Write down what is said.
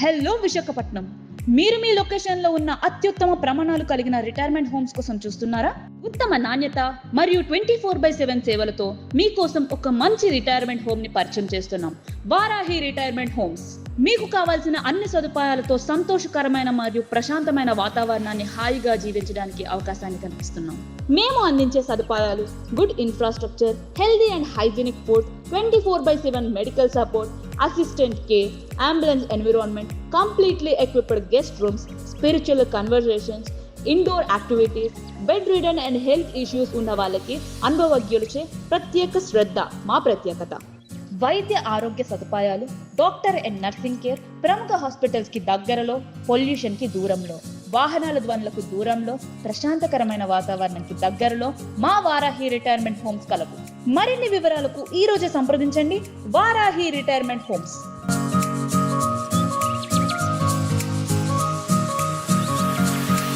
Hello Visakhapatnam. మీరు మీ లొకేషన్లో ఉన్న అత్యుత్తమ ప్రమాణాలు కలిగిన రిటైర్మెంట్ హోమ్స్ కోసం చూస్తున్నారా? ఉత్తమ నాణ్యత మరియు ట్వంటీ ఫోర్ బై సెవెన్ సేవలతో మీకోసం ఒక మంచి రిటైర్మెంట్ హోమ్ని పరిచయం చేస్తున్నాం. Varahi retirement homes. మీకు కావాల్సిన అన్ని సదుపాయాలతో సంతోషకరమైన మరియు ప్రశాంతమైన వాతావరణాన్ని హాయిగా జీవించడానికి అవకాశాన్ని కల్పిస్తున్నాం. మేము అందించే సదుపాయాలు good infrastructure healthy and hygienic food twenty four by seven medical support assistant care ambulance environment completely equipped guest rooms spiritual conversations indoor activities bedridden and health issues ఉన్న వాళ్ళకి అనుభవజ్ఞులచే ప్రత్యేక శ్రద్ధ మా ప్రత్యేకత. వైద్య ఆరోగ్య సదుపాయాలు డాక్టర్ అండ్ నర్సింగ్ కేర్ ప్రముఖ హాస్పిటల్స్కి దగ్గరలో పొల్యూషన్కి దూరంలో వాహనాల ధ్వనులకు దూరంలో ప్రశాంతకరమైన వాతావరణంకి దగ్గరలో మా వారాహి రిటైర్మెంట్ హోమ్స్ కలవు మరిన్ని వివరాలకు ఈ రోజే సంప్రదించండి. Varahi retirement homes.